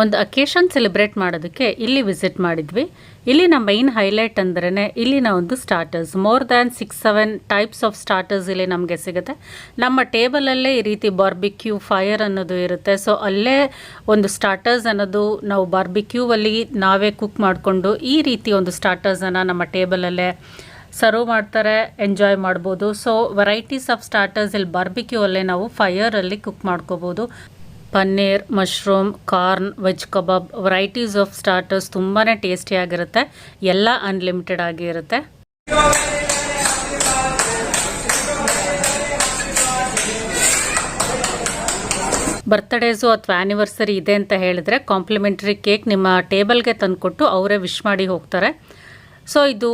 ಒಂದು occasion celebrate ಮಾಡೋದಕ್ಕೆ ಇಲ್ಲಿ ವಿಸಿಟ್ ಮಾಡಿದ್ವಿ. ಇಲ್ಲಿನ ಮೈನ್ ಹೈಲೈಟ್ ಅಂದ್ರೇ ಇಲ್ಲಿನ ಒಂದು starters more than six seven types of starters ಇಲ್ಲಿ ನಮಗೆ ಸಿಗುತ್ತೆ. ನಮ್ಮ ಟೇಬಲಲ್ಲೇ ಈ ರೀತಿ ಬಾರ್ಬಿಕ್ಯೂ ಫೈರ್ ಅನ್ನೋದು ಇರುತ್ತೆ. ಸೊ ಅಲ್ಲೇ ಒಂದು ಸ್ಟಾರ್ಟರ್ಸ್ ಅನ್ನೋದು ನಾವು ಬಾರ್ಬಿಕ್ಯೂವಲ್ಲಿ ನಾವೇ ಕುಕ್ ಮಾಡಿಕೊಂಡು ಈ ರೀತಿ ಒಂದು ಸ್ಟಾರ್ಟರ್ಸನ್ನು ನಮ್ಮ ಟೇಬಲಲ್ಲೇ ಸರ್ವ್ ಮಾಡ್ತಾರೆ ಎಂಜಾಯ್ ಮಾಡ್ಬೋದು. ಸೊ ವೆರೈಟೀಸ್ ಆಫ್ ಸ್ಟಾರ್ಟರ್ಸ್ ಇಲ್ಲಿ ಬಾರ್ಬಿಕ್ಯೂ ಅಲ್ಲೇ ನಾವು ಫೈಯರಲ್ಲಿ ಕುಕ್ ಮಾಡ್ಕೋಬೋದು. Paneer, mushroom, corn, veg kebab varieties of starters ತುಂಬಾ ಟೇಸ್ಟಿಯಾಗಿರುತ್ತೆ ಎಲ್ಲ ಅನ್ಲಿಮಿಟೆಡ್ ಆಗಿರುತ್ತೆ ಬರ್ತ್ಡೇಸು ಅಥವಾ ಆ್ಯನಿವರ್ಸರಿ ಇದೆ ಅಂತ ಹೇಳಿದ್ರೆ ಕಾಂಪ್ಲಿಮೆಂಟ್ರಿ ಕೇಕ್ ನಿಮ್ಮ ಟೇಬಲ್ಗೆ ತಂದುಕೊಟ್ಟು ಅವರೇ ವಿಶ್ ಮಾಡಿ ಹೋಗ್ತಾರೆ. ಸೊ ಇದು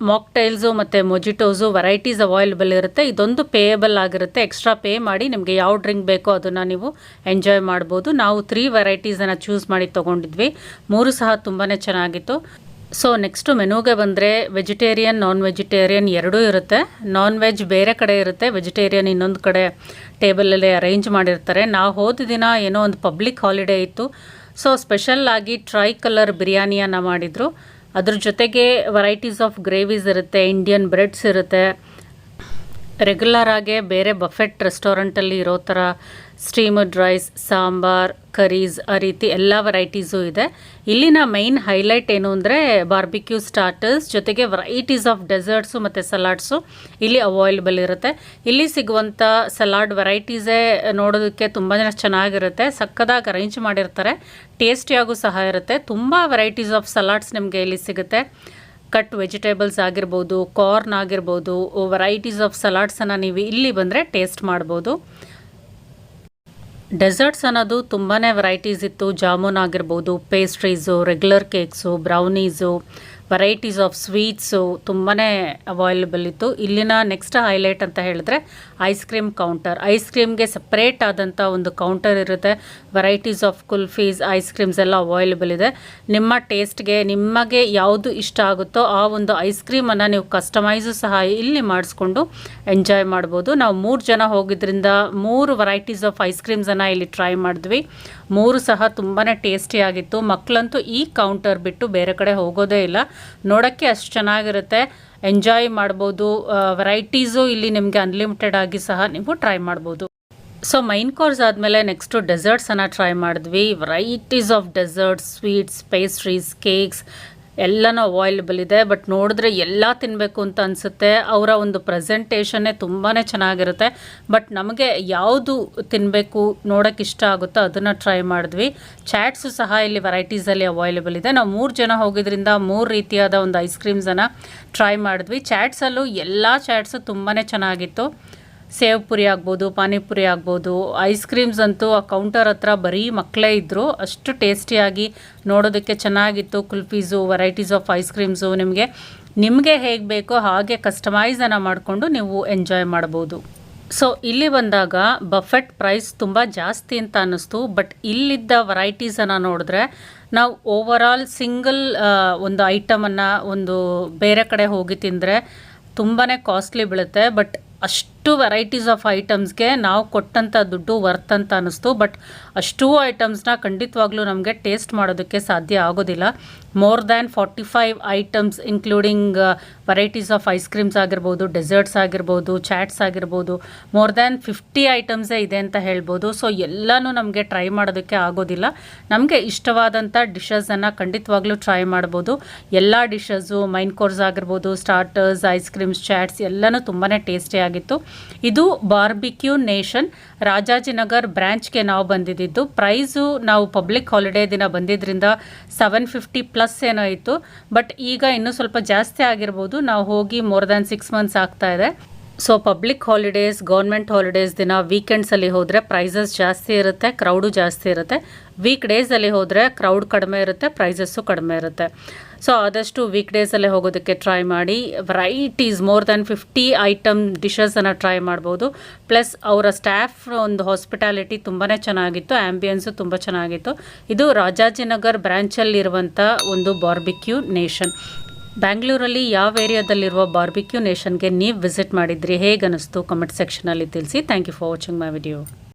ಮಾಕ್ಟೈಲ್ಸು ಮತ್ತು ಮೊಜಿಟೋಸು ವೆರೈಟೀಸ್ ಅವೈಲೇಬಲ್ ಇರುತ್ತೆ. ಇದೊಂದು ಪೇಯಬಲ್ ಆಗಿರುತ್ತೆ. ಎಕ್ಸ್ಟ್ರಾ ಪೇ ಮಾಡಿ ನಿಮಗೆ ಯಾವ ಡ್ರಿಂಕ್ ಬೇಕೋ ಅದನ್ನು ನೀವು ಎಂಜಾಯ್ ಮಾಡ್ಬೋದು. ನಾವು ತ್ರೀ ವೆರೈಟೀಸನ್ನು ಚೂಸ್ ಮಾಡಿ ತೊಗೊಂಡಿದ್ವಿ. ಮೂರು ಸಹ ತುಂಬಾ ಚೆನ್ನಾಗಿತ್ತು. ಸೊ ನೆಕ್ಸ್ಟು ಮೆನುಗೆ ಬಂದರೆ ವೆಜಿಟೇರಿಯನ್ ನಾನ್ ವೆಜಿಟೇರಿಯನ್ ಎರಡೂ ಇರುತ್ತೆ. ನಾನ್ ವೆಜ್ ಬೇರೆ ಕಡೆ ಇರುತ್ತೆ. ವೆಜಿಟೇರಿಯನ್ ಇನ್ನೊಂದು ಕಡೆ ಟೇಬಲಲ್ಲಿ ಅರೇಂಜ್ ಮಾಡಿರ್ತಾರೆ. ನಾವು ಹೋದ ದಿನ ಏನೋ ಒಂದು ಪಬ್ಲಿಕ್ ಹಾಲಿಡೇ ಇತ್ತು. ಸೊ ಸ್ಪೆಷಲ್ ಆಗಿ ಟ್ರೈ ಕಲರ್ ಬಿರಿಯಾನಿಯನ್ನು ಮಾಡಿದರು. ಅದ್ರ ಜೊತೆಗೆ ವೆರೈಟೀಸ್ ಆಫ್ ಗ್ರೇವೀಸ್ ಇರುತ್ತೆ ಇಂಡಿಯನ್ ಬ್ರೆಡ್ಸ್ ಇರುತ್ತೆ. ರೆಗ್ಯುಲರ್ ಆಗೇ ಬೇರೆ ಬಫೆಟ್ ರೆಸ್ಟೋರೆಂಟಲ್ಲಿ ಇರೋ ಥರ ಸ್ಟೀಮಡ್ ರೈಸ್ ಸಾಂಬಾರ್ ಕರೀಸ್ ಆ ರೀತಿ ಎಲ್ಲ ವೆರೈಟೀಸು ಇದೆ. ಇಲ್ಲಿನ ಮೈನ್ ಹೈಲೈಟ್ ಏನು ಅಂದರೆ ಬಾರ್ಬಿಕ್ಯೂ ಸ್ಟಾರ್ಟರ್ಸ್ ಜೊತೆಗೆ ವೆರೈಟೀಸ್ ಆಫ್ ಡೆಸರ್ಟ್ಸು ಮತ್ತು ಸಲಾಡ್ಸು ಇಲ್ಲಿ ಅವೈಲೇಬಲ್ ಇರುತ್ತೆ. ಇಲ್ಲಿ ಸಿಗುವಂಥ ಸಲಾಡ್ ವೆರೈಟೀಸೇ ನೋಡೋದಕ್ಕೆ ತುಂಬ ಚೆನ್ನಾಗಿರುತ್ತೆ. ಸಕ್ಕದಾಗಿ ಅರೇಂಜ್ ಮಾಡಿರ್ತಾರೆ. ಟೇಸ್ಟಿಯಾಗೂ ಸಹ ಇರುತ್ತೆ. ತುಂಬ ವೆರೈಟೀಸ್ ಆಫ್ ಸಲಾಡ್ಸ್ ನಿಮಗೆ ಇಲ್ಲಿ ಸಿಗುತ್ತೆ. ಕಟ್ ವೆಜಿಟೇಬಲ್ಸ್ ಆಗಿರ್ಬೋದು, ಕಾರ್ನ್ ಆಗಿರ್ಬೋದು ವೆರೈಟೀಸ್ ಆಫ್ ಸಲಾಡ್ಸನ್ನು ನೀವು ಇಲ್ಲಿ ಬಂದರೆ ಟೇಸ್ಟ್ ಮಾಡ್ಬೋದು. ಡೆಸರ್ಟ್ಸ್ ಅನ್ನೋದು ತುಂಬಾ ವೆರೈಟೀಸ್ ಇತ್ತು. ಜಾಮೂನ್ ಆಗಿರ್ಬೋದು pastries regular cakes brownies varieties of sweets ತುಂಬಾ ಅವೈಲೇಬಲ್ ಇತ್ತು. ಇಲ್ಲಿನ ನೆಕ್ಸ್ಟ್ ಹೈಲೈಟ್ ಅಂತ ಹೇಳಿದ್ರೆ ಐಸ್ ಕ್ರೀಮ್ ಕೌಂಟರ್ ಐಸ್ ಕ್ರೀಮ್ಗೆ ಸಪ್ರೇಟ್ ಆದಂಥ ಒಂದು ಕೌಂಟರ್ ಇರುತ್ತೆ. Varieties of kulfis ice creams ಎಲ್ಲ ಅವೈಲೇಬಲ್ ಇದೆ. ನಿಮ್ಮ ಟೇಸ್ಟ್ಗೆ ನಿಮಗೆ ಯಾವುದು ಇಷ್ಟ ಆಗುತ್ತೋ ಆ ಒಂದು ಐಸ್ ಕ್ರೀಮನ್ನು ನೀವು ಕಸ್ಟಮೈಸು ಸಹ ಇಲ್ಲಿ ಮಾಡಿಸ್ಕೊಂಡು ಎಂಜಾಯ್ ಮಾಡ್ಬೋದು. ನಾವು ಮೂರು ಜನ ಹೋಗಿದ್ದರಿಂದ ಮೂರು ವೆರೈಟೀಸ್ ಆಫ್ ಐಸ್ ಕ್ರೀಮ್ಸನ್ನು ಇಲ್ಲಿ ಟ್ರೈ ಮಾಡಿದ್ವಿ. ಮೂರು ಸಹ ತುಂಬಾ ಟೇಸ್ಟಿಯಾಗಿತ್ತು ಮಕ್ಕಳಂತೂ ಈ ಕೌಂಟರ್ ಬಿಟ್ಟು ಬೇರೆ ಕಡೆ ಹೋಗೋದೇ ಇಲ್ಲ. ನೋಡೋಕ್ಕೆ ಅಷ್ಟು ಚೆನ್ನಾಗಿರುತ್ತೆ. ಎಂಜಾಯ್ ಮಾಡ್ಬೋದು. ವೆರೈಟೀಸು ಇಲ್ಲಿ ನಿಮಗೆ ಅನ್ಲಿಮಿಟೆಡ್ ಆಗಿ ಸಹ ನೀವು ಟ್ರೈ ಮಾಡ್ಬೋದು. ಸೊ ಮೈನ್ ಕೋರ್ಸ್ ಆದಮೇಲೆ ನೆಕ್ಸ್ಟು ಡೆಸರ್ಟ್ಸನ್ನು ಟ್ರೈ ಮಾಡಿದ್ವಿ. Varieties of desserts sweets pastries cakes ಎಲ್ಲನೂ ಅವೈಲೇಬಲ್ ಇದೆ ಬಟ್ ನೋಡಿದ್ರೆ ಎಲ್ಲ ತಿನ್ನಬೇಕು ಅಂತ ಅನಿಸುತ್ತೆ. ಅವರ ಒಂದು ಪ್ರೆಸೆಂಟೇಷನ್ನೇ ತುಂಬಾ ಚೆನ್ನಾಗಿರುತ್ತೆ. ಬಟ್ ನಮಗೆ ಯಾವುದು ತಿನ್ನಬೇಕು ನೋಡೋಕೆ ಇಷ್ಟ ಆಗುತ್ತೋ ಅದನ್ನು ಟ್ರೈ ಮಾಡಿದ್ವಿ. ಚಾಟ್ಸು ಸಹ ಇಲ್ಲಿ ವೆರೈಟೀಸಲ್ಲಿ ಅವೈಲೇಬಲ್ ಇದೆ. ನಾವು ಮೂರು ಜನ ಹೋಗಿದ್ರಿಂದ ಮೂರು ರೀತಿಯಾದ ಒಂದು ಐಸ್ ಕ್ರೀಮ್ಸನ್ನು ಟ್ರೈ ಮಾಡಿದ್ವಿ. ಚಾಟ್ಸಲ್ಲೂ ಎಲ್ಲ ಚಾಟ್ಸು ತುಂಬಾ ಚೆನ್ನಾಗಿತ್ತು. ಸೇವ್ ಪುರಿ ಆಗ್ಬೋದು, ಪಾನಿಪುರಿ ಆಗ್ಬೋದು ಐಸ್ ಕ್ರೀಮ್ಸ್ ಅಂತೂ ಆ ಕೌಂಟರ್ ಹತ್ರ ಬರೀ ಮಕ್ಕಳೇ ಇದ್ದರು ಅಷ್ಟು ಟೇಸ್ಟಿಯಾಗಿ ನೋಡೋದಕ್ಕೆ ಚೆನ್ನಾಗಿತ್ತು kulfis varieties of ice creams ನಿಮಗೆ. ನಿಮಗೆ ಹೇಗೆ ಬೇಕೋ ಹಾಗೆ ಕಸ್ಟಮೈಸನ್ನು ಮಾಡಿಕೊಂಡು ನೀವು ಎಂಜಾಯ್ ಮಾಡ್ಬೋದು. ಸೊ ಇಲ್ಲಿ ಬಂದಾಗ ಬಫೆಟ್ ಪ್ರೈಸ್ ತುಂಬ ಜಾಸ್ತಿ ಅಂತ ಅನ್ನಿಸ್ತು ಬಟ್ ಇಲ್ಲಿದ್ದ ವೆರೈಟೀಸನ್ನು ನೋಡಿದ್ರೆ ನಾವು ಓವರ್ ಸಿಂಗಲ್ ಒಂದು ಐಟಮನ್ನು ಒಂದು ಬೇರೆ ಕಡೆ ಹೋಗಿ ತಿಂದರೆ ತುಂಬಾ ಕಾಸ್ಟ್ಲಿ ಬೀಳುತ್ತೆ. ಬಟ್ ಅಷ್ಟು ವೆರೈಟೀಸ್ ಆಫ್ ಐಟಮ್ಸ್ಗೆ ನಾವು ಕೊಟ್ಟಂಥ ದುಡ್ಡು ವರ್ತ್ ಅಂತ ಅನ್ನಿಸ್ತು. ಬಟ್ ಅಷ್ಟು ಐಟಮ್ಸ್ನ ಖಂಡಿತವಾಗ್ಲೂ ನಮಗೆ ಟೇಸ್ಟ್ ಮಾಡೋದಕ್ಕೆ ಸಾಧ್ಯ ಆಗೋದಿಲ್ಲ. More than forty five items including varieties of ice creams ಆಗಿರ್ಬೋದು ಡೆಸರ್ಟ್ಸ್ ಆಗಿರ್ಬೋದು ಚಾಟ್ಸ್ ಆಗಿರ್ಬೋದು ಮೋರ್ ದ್ಯಾನ್ ಫಿಫ್ಟಿ ಐಟಮ್ಸೇ ಇದೆ ಅಂತ ಹೇಳ್ಬೋದು. ಸೊ ಎಲ್ಲನೂ ನಮಗೆ ಟ್ರೈ ಮಾಡೋದಕ್ಕೆ ಆಗೋದಿಲ್ಲ. ನಮಗೆ ಇಷ್ಟವಾದಂಥ ಡಿಶಸನ್ನು ಖಂಡಿತವಾಗ್ಲೂ ಟ್ರೈ ಮಾಡ್ಬೋದು. ಎಲ್ಲ ಡಿಶಸ್ಸು ಮೈನ್ ಕೋರ್ಸ್ ಆಗಿರ್ಬೋದು ಸ್ಟಾರ್ಟರ್ಸ್ ಐಸ್ ಕ್ರೀಮ್ಸ್ ಚಾಟ್ಸ್ ಎಲ್ಲನೂ ತುಂಬಾ ಟೇಸ್ಟಿಯಾಗಿತ್ತು ಇದು ಬಾರ್ಬಿಕ್ಯೂ ನೇಷನ್ ರಾಜಾಜಿನಗರ್ ಬ್ರ್ಯಾಂಚ್ಗೆ ನಾವು ಬಂದಿದ್ದು. ಪ್ರೈಸು ನಾವು ಪಬ್ಲಿಕ್ ಹಾಲಿಡೇ ದಿನ ಬಂದಿದ್ದರಿಂದ ಸೆವೆನ್ ಫಿಫ್ಟಿ ಪ್ಲಸ್ ಏನೋ ಇತ್ತು. ಬಟ್ ಈಗ ಇನ್ನೂ ಸ್ವಲ್ಪ ಜಾಸ್ತಿ ಆಗಿರ್ಬೋದು. ನಾವು ಹೋಗಿ ಮೋರ್ ದ್ಯಾನ್ ಸಿಕ್ಸ್ ಮಂತ್ಸ್ ಆಗ್ತಾ ಇದೆ. So public holidays government holidays ದಿನ ವೀಕೆಂಡ್ಸಲ್ಲಿ ಹೋದರೆ ಪ್ರೈಸಸ್ ಜಾಸ್ತಿ ಇರುತ್ತೆ ಕ್ರೌಡು ಜಾಸ್ತಿ ಇರುತ್ತೆ. ವೀಕ್ ಡೇಸಲ್ಲಿ ಹೋದರೆ ಕ್ರೌಡ್ ಕಡಿಮೆ ಇರುತ್ತೆ ಪ್ರೈಸಸ್ಸು ಕಡಿಮೆ ಇರುತ್ತೆ. ಸೊ ಆದಷ್ಟು ವೀಕ್ ಡೇಸಲ್ಲೇ ಹೋಗೋದಕ್ಕೆ ಟ್ರೈ ಮಾಡಿ. Varieties more than fifty item ಡಿಶಸನ್ನು try ಮಾಡ್ಬೋದು. ಪ್ಲಸ್ ಅವರ ಸ್ಟಾಫ್ ಒಂದು ಹಾಸ್ಪಿಟಾಲಿಟಿ ತುಂಬಾ ಚೆನ್ನಾಗಿತ್ತು ಆ್ಯಂಬಿಯನ್ಸು ತುಂಬ ಚೆನ್ನಾಗಿತ್ತು. ಇದು ರಾಜಾಜಿನಗರ್ ಬ್ರ್ಯಾಂಚಲ್ಲಿರುವಂಥ ಒಂದು ಬಾರ್ಬಿಕ್ಯೂ ನೇಷನ್ ಬ್ಯಾಂಗ್ಳೂರಲ್ಲಿ ಯಾವ ಏರಿಯಾದಲ್ಲಿರುವ ಬಾರ್ಬಿಕ್ಯೂ ನೇಷನ್ಗೆ ನೀವು ವಿಸಿಟ್ ಮಾಡಿದ್ರಿ ಹೇಗೆ ಅನ್ನಿಸ್ತು ಕಮೆಂಟ್ ಸೆಕ್ಷನಲ್ಲಿ ತಿಳಿಸಿ. Thank you for watching my video.